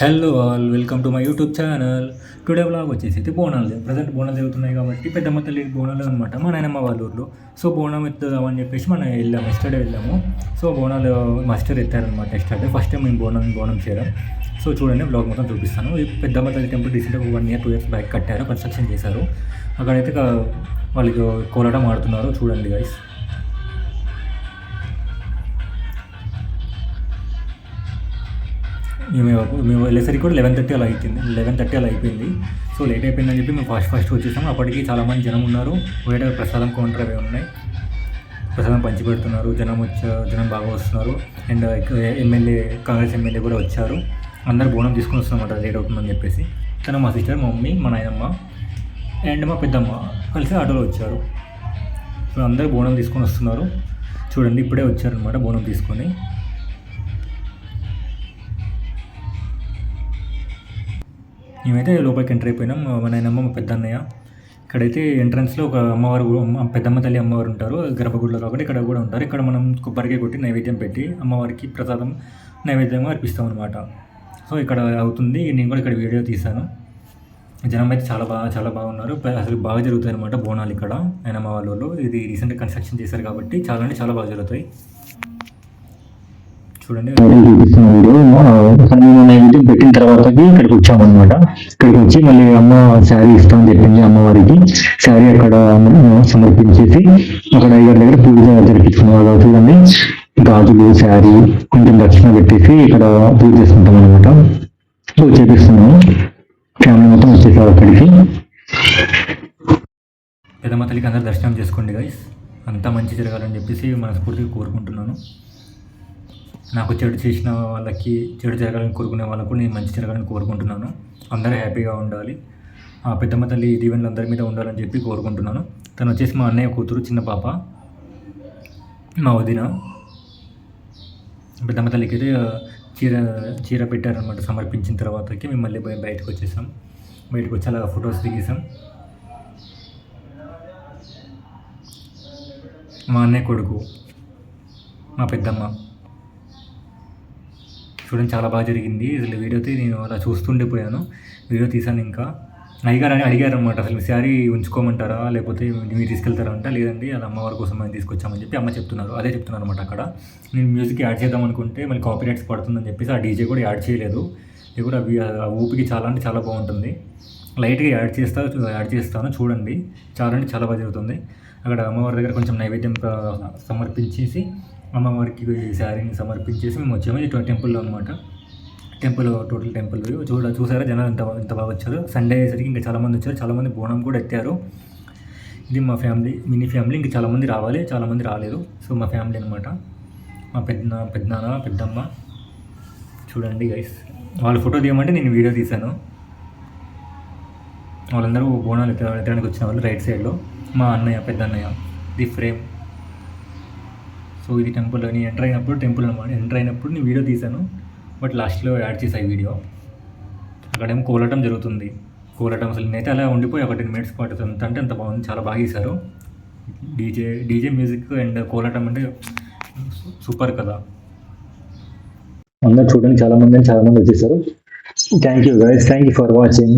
Hello all welcome to my YouTube channel today blog వచ్చేసి అయితే Bonalu present Bonalu జరుగుతున్నాయి కాబట్టి పెద్దమ్మ తల్లి బోనాలు అనమాట మా నాయనమ్మ వాళ్ళ ఊర్లో. సో బోనం ఎత్తుదామని చెప్పేసి మనం వెళ్ళాము ఎస్టర్డే వెళ్ళాము. సో బోనాలు మాస్టర్ ఎత్తారనమాట ఎస్టర్డే ఫస్ట్ టైం మేము బోనం బోనం చేయడం. సో చూడండి బ్లాగ్ మొత్తం చూపిస్తాను. పెద్దమ్మ తల్లి టెంపుల్ రీసెంట్గా one year two years back కట్టారు కన్స్ట్రక్షన్ చేశారు. అక్కడైతే వాళ్ళకి కోలాటం ఆడుతున్నారు చూడండి గైస్ మేము మేము వెళ్ళేసరికి కూడా లెవెన్ థర్టీ అలా అయిపోయింది. లెవెన్ థర్టీ అలా అయిపోయింది. సో లేట్ అయిపోయిందని చెప్పి మేము ఫాస్ట్ ఫాస్ట్ వచ్చేసాము. అప్పటికి చాలామంది జనం ఉన్నారు. బయట ప్రసాదం కౌంటర్ అవి ఉన్నాయి. ప్రసాదం పంచిపెడుతున్నారు. జనం వచ్చారు జనం బాగా వస్తున్నారు. అండ్ ఎమ్మెల్యే కాంగ్రెస్ ఎమ్మెల్యే కూడా వచ్చారు. అందరు బోనం తీసుకొని వస్తున్నమాట లేట్ అవుతుందని చెప్పేసి. తను మా సిస్టర్ మా మమ్మీ మా నాయనమ్మ అండ్ మా పెద్దమ్మ కలిసి ఆటోలో వచ్చారు. ఇప్పుడు అందరు బోనం తీసుకొని వస్తున్నారు. చూడండి ఇప్పుడే వచ్చారనమాట బోనం తీసుకొని. మేమైతే లోపలికి ఎంటర్ అయిపోయినాం. మా నాయనమ్మ మా పెద్ద అన్నయ్య ఇక్కడైతే ఎంట్రన్స్లో ఒక అమ్మవారు పెద్దమ్మ తల్లి అమ్మవారు ఉంటారు. గర్భగుడిలో కాబట్టి ఇక్కడ కూడా ఉంటారు. ఇక్కడ మనం కొబ్బరికాయ కొట్టి నైవేద్యం పెట్టి అమ్మవారికి ప్రసాదం నైవేద్యంగా అర్పిస్తాం అనమాట సో ఇక్కడ అవుతుంది. నేను కూడా ఇక్కడ వీడియో తీశాను. జనం అయితే చాలా బాగా చాలా బాగున్నారు. అసలు బాగా జరుగుతాయి అనమాట బోనాలు ఇక్కడ. నాయనమ్మ వాళ్ళ వాళ్ళు ఇది రీసెంట్గా కన్స్ట్రక్షన్ చేశారు కాబట్టి చాలా అంటే చాలా బాగా జరుగుతాయి. చూడండి. చూపిస్తున్న తర్వాత ఇక్కడికి వచ్చామన్నమాట. ఇక్కడికి వచ్చి మళ్ళీ అమ్మ శారీ ఇస్తామని చెప్పింది అమ్మవారికి. శారీ అక్కడ సమర్పించేసి అక్కడ అయ్యగారి దగ్గర పూజ జరిపించుకున్నారు చూడండి. గాజులు శారీ కొంచెం దక్షిణ పెట్టేసి ఇక్కడ పూజ చేసుకుంటాం అనమాట పూజ చేపిస్తున్నాము. ఫ్యామిలీ మొత్తం వచ్చేసారు అక్కడికి. పెద్దమ్మ తల్లికి అందరు దర్శనం చేసుకోండి గైస్ అంతా మంచి జరగాలని చెప్పేసి మనస్ఫూర్తిగా కోరుకుంటున్నాను. నాకు చెడు చేసిన వాళ్ళకి చెడు జరగాలని కోరుకునే వాళ్ళకు నేను మంచి జరగాలని కోరుకుంటున్నాను. అందరూ హ్యాపీగా ఉండాలి. ఆ పెద్దమ్మ తల్లి దీవెనలు అందరి మీద ఉండాలని చెప్పి కోరుకుంటున్నాను. తను వచ్చేసి మా అన్నయ్య కూతురు చిన్న పాప. మా వదిన. పెద్దమ్మ తల్లికి అయితే చీర చీర పెట్టారనమాట సమర్పించిన తర్వాతకి మేము మళ్ళీ బయటకు వచ్చేసాం. బయటకు వచ్చి అలా ఫొటోస్ దిగేసాం. మా అన్నయ్య కొడుకు మా పెద్దమ్మ. చూడండి చాలా బాగా జరిగింది. అసలు వీడియో అయితే నేను అలా చూస్తుండిపోయాను వీడియో తీసాను ఇంకా. అయ్యగారు అని అడిగారు అనమాట అసలు మీ శారీ ఉంచుకోమంటారా? లేకపోతే మీరు తీసుకెళ్తారా అంటే? లేదండి అది అమ్మవారి కోసం మేము తీసుకొచ్చామని చెప్పి అమ్మ చెప్తున్నారు. అదే చెప్తున్నారు అనమాట అక్కడ. నేను మ్యూజిక్ యాడ్ చేద్దాం అనుకుంటే మళ్ళీ కాపీరైట్స్ పడుతుందని చెప్పేసి ఆ డీజే కూడా యాడ్ చేయలేదు. ఇది కూడా అవి ఊపికి చాలా అంటే చాలా బాగుంటుంది. లైట్గా యాడ్ చేస్తా యాడ్ చేస్తాను చూడండి. చాలా అంటే చాలా బాగా జరుగుతుంది. అక్కడ అమ్మవారి దగ్గర కొంచెం నైవేద్యం సమర్పించేసి అమ్మవారికి శారీని సమర్పించేసి మేము వచ్చాము. ఇది టెంపుల్లో అనమాట టెంపుల్ టోటల్ టెంపుల్. చూడ చూసారా? జనాలు ఎంత ఎంత బాగా వచ్చారు. సండే అయ్యేసరికి ఇంకా చాలామంది వచ్చారు. చాలామంది బోనం కూడా ఎత్తారు. ఇది మా ఫ్యామిలీ మినీ ఫ్యామిలీ. ఇంకా చాలామంది రావాలి. చాలామంది రాలేదు. సో మా ఫ్యామిలీ అనమాట మా పెద్ద పెద్దనాన్న పెద్దమ్మ. చూడండి గైస్ వాళ్ళ ఫోటో తీయమంటే నేను వీడియో తీశాను. వాళ్ళందరూ బోనాలు ఎత్తడానికి వచ్చిన వాళ్ళు రైట్ సైడ్లో. మా అన్నయ్య పెద్ద అన్నయ్య ది ఫ్రేమ్. సో ఇది టెంపుల్ నేను ఎంటర్ అయినప్పుడు టెంపుల్ అనమాట ఎంటర్ అయినప్పుడు నేను వీడియో తీశాను. బట్ లాస్ట్లో యాడ్ చేశాను వీడియో. అక్కడేమో కోలటం జరుగుతుంది. కోలటం అసలు నేనైతే అలా ఉండిపోయి ఒక టెన్ మినిట్స్ పాటు ఎంత అంటే అంత బాగుంది చాలా బాగా చేశారు DJ DJ music and kolatam అంటే సూపర్ కదా. అందరు చూడండి చాలా మంది చాలా మంది వచ్చేసారు. Thank you guys thank you for watching